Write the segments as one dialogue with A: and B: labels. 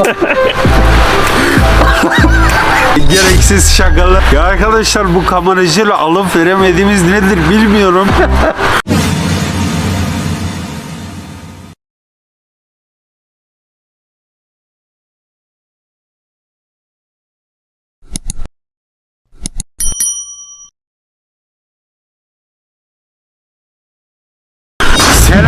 A: Gereksiz şakalar. Ya arkadaşlar bu kameracıyla alıp veremediğimiz nedir bilmiyorum.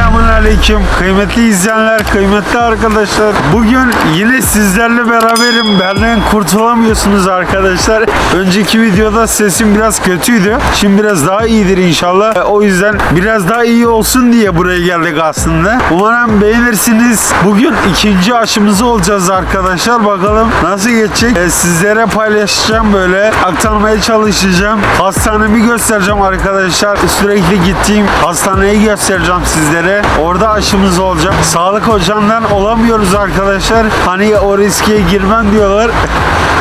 A: Selamun Aleyküm kıymetli izleyenler, kıymetli arkadaşlar. Bugün yine sizlerle beraberim. Benden kurtulamıyorsunuz arkadaşlar. Önceki videoda sesim biraz kötüydü. Şimdi biraz daha iyidir inşallah. E, O yüzden biraz daha iyi olsun diye buraya geldik aslında. Umarım beğenirsiniz. Bugün ikinci aşımızı olacağız arkadaşlar. Bakalım nasıl geçecek. E, Sizlere paylaşacağım böyle. Aktarmaya çalışacağım. Hastanemi göstereceğim arkadaşlar. Sürekli gittiğim hastaneyi göstereceğim sizlere. Orada aşımız olacak. Sağlık ocağından olamıyoruz arkadaşlar. Hani o riske girmem diyorlar.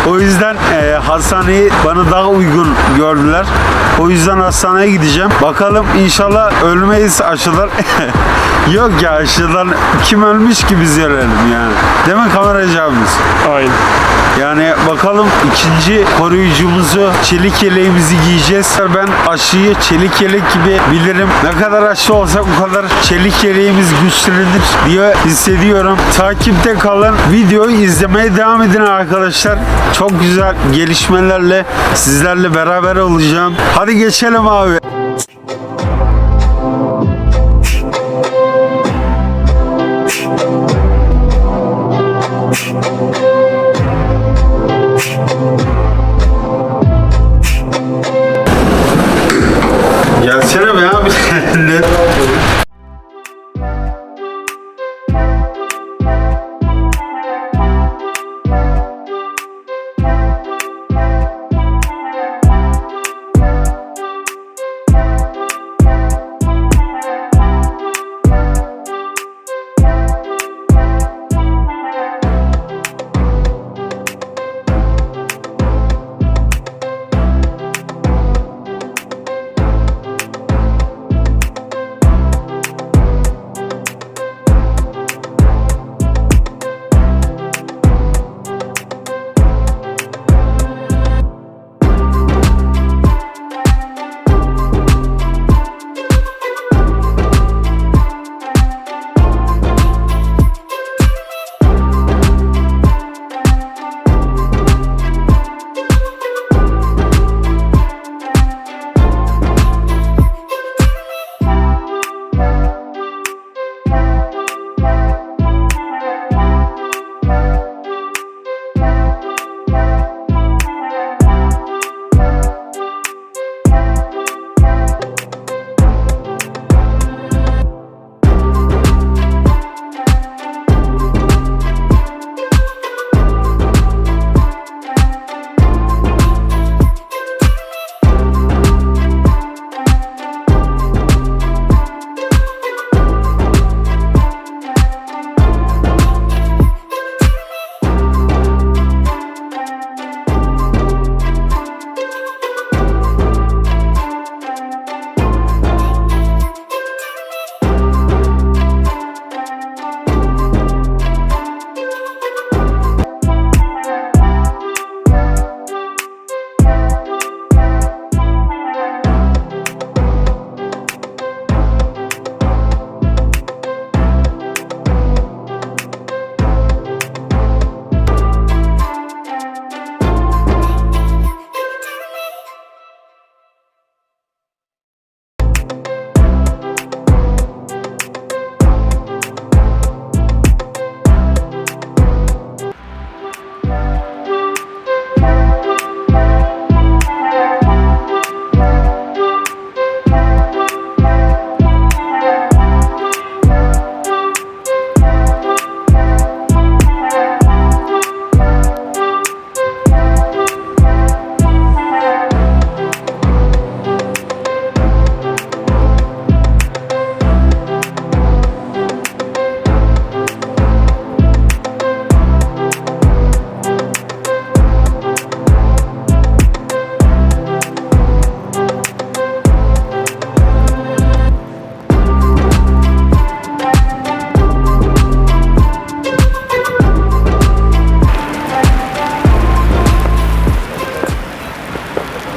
A: O yüzden e, hastaneyi bana daha uygun gördüler. O yüzden hastaneye gideceğim. Bakalım inşallah ölmeyiz aşılar. Yok ya aşıdan kim ölmüş ki biz ölelim yani. Değil mi kameracı abimiz?
B: Aynen.
A: Yani bakalım ikinci koruyucumuzu çelik yeleğimizi giyeceğiz. Ben aşıyı çelik yelek gibi bilirim. Ne kadar aşı olsak o kadar çelik yeleğimiz güçlenir diye hissediyorum. Takipte kalın. Videoyu izlemeye devam edin arkadaşlar. Çok güzel gelişmelerle sizlerle beraber olacağım. Hadi geçelim abi.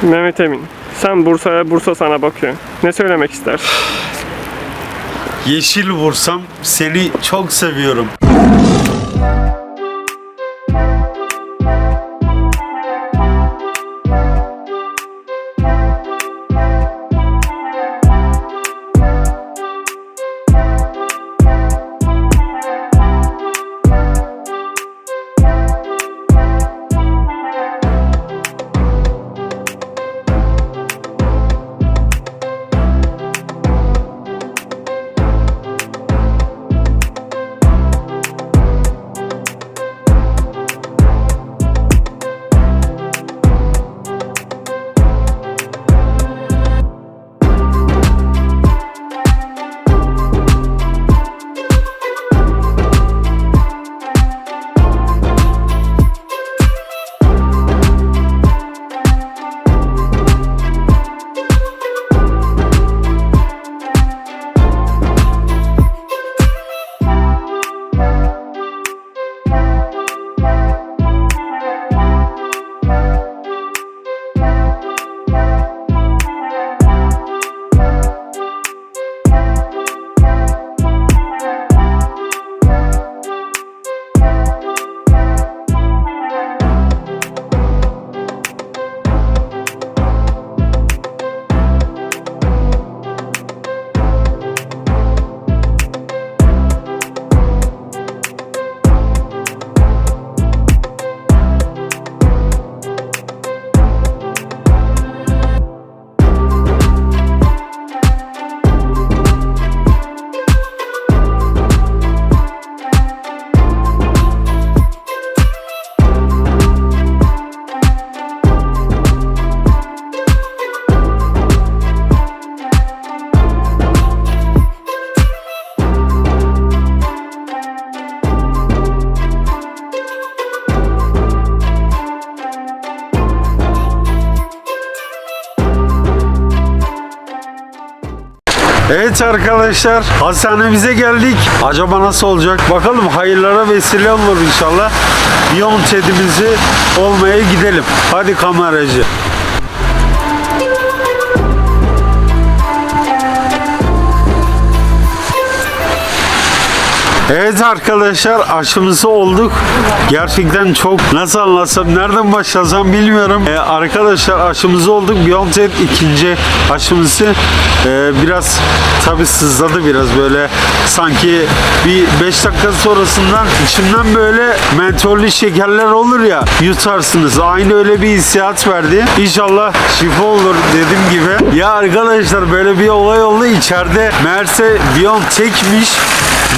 B: Mehmet Emin, sen Bursa'ya, Bursa sana bakıyor. Ne söylemek istersin?
A: Yeşil vursam seni çok seviyorum. Evet arkadaşlar hastanemize geldik. Acaba nasıl olacak? Bakalım hayırlara vesile olur inşallah. Beyond Ted'imizi olmaya gidelim. Hadi kameracı. Evet arkadaşlar aşımızı olduk. Gerçekten çok nasıl anlatsam nereden başlasam bilmiyorum. Ee, arkadaşlar aşımızı olduk. BioNTech ikinci aşımızı Ee, biraz tabi sızladı biraz böyle sanki bir 5 dakika sonrasından içimden böyle mentollü şekerler olur ya yutarsınız. Aynı öyle bir hissiyat verdi. İnşallah şifa olur dediğim gibi. Ya arkadaşlar böyle bir olay oldu içeride meğerse BioNTech'miş.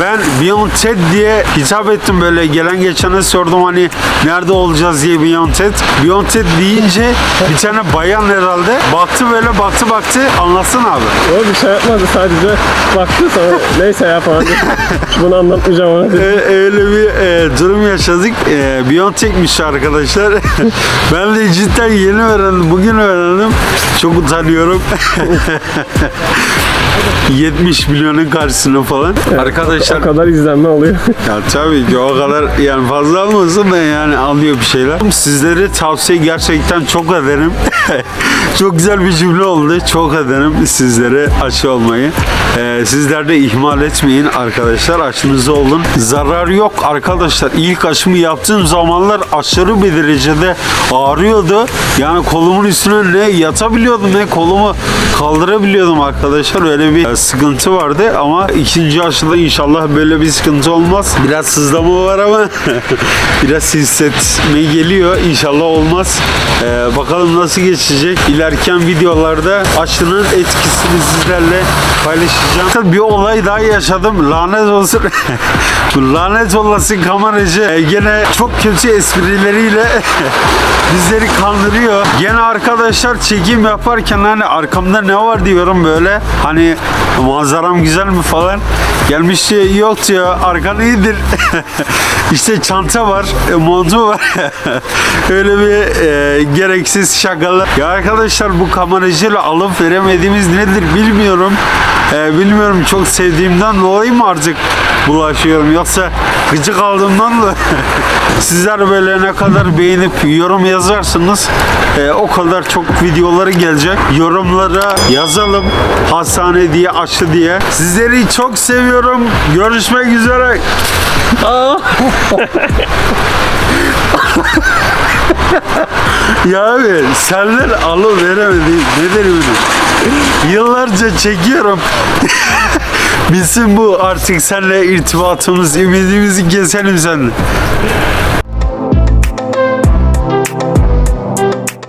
A: Ben BioNTech diye hitap ettim böyle gelen geçene sordum hani nerede olacağız diye BioNTech. BioNTech deyince bir tane bayan herhalde baktı böyle baktı baktı anlatsın abi.
B: O bir şey yapmadı sadece baktı sonra neyse ya falan. Bunu anlatmayacağım ona.
A: Ee, öyle bir e, durum yaşadık. E, BioNTech'miş arkadaşlar. ben de cidden yeni öğrendim. Bugün öğrendim. Çok utanıyorum. 70 milyonun karşısına falan. Arkadaşlar
B: O kadar izlenme oluyor.
A: Ya tabii ki o kadar yani fazla olmasın da yani alıyor bir şeyler. Sizlere tavsiye gerçekten çok ederim. çok güzel bir cümle oldu. Çok ederim sizlere aşı olmayı. Ee, sizler de ihmal etmeyin arkadaşlar. Aşınızı olun. Zarar yok arkadaşlar. İlk aşımı yaptığım zamanlar aşırı bir derecede ağrıyordu. Yani kolumun üstüne ne yatabiliyordum ne kolumu kaldırabiliyordum arkadaşlar. Öyle bir e, sıkıntı vardı ama ikinci aşıda inşallah böyle bir sıkıntı olmaz. Biraz sızlama var ama biraz hissetme geliyor. İnşallah olmaz. Ee, bakalım nasıl geçecek. İlerken videolarda aşının etkisini sizlerle paylaşacağım. Tabii Bir olay daha yaşadım. Lanet olsun. Lanet olası kameracı e, gene çok kötü esprileriyle bizleri kandırıyor. Gene arkadaşlar çekim yaparken hani arkamda ne var diyorum böyle. Hani manzaram güzel mi falan. Gelmiş diyor yok diyor arkan iyidir. işte çanta var, e, montu var. Öyle bir e, gereksiz şakalar. Ya arkadaşlar bu kameracıyla alıp veremediğimiz nedir bilmiyorum. E, bilmiyorum çok sevdiğimden dolayı mı artık bulaşıyorum. Yoksa gıcık aldığımdan da sizler böyle ne kadar beğenip yorum yazarsınız e, o kadar çok videoları gelecek. Yorumlara yazalım hastane diye aşı diye. Sizleri çok seviyorum. Görüşmek üzere. ya abi senden alı veremedi. Nedir bunu? Yıllarca çekiyorum. Bizim bu artık seninle irtibatımız, ümidimizi keselim seninle.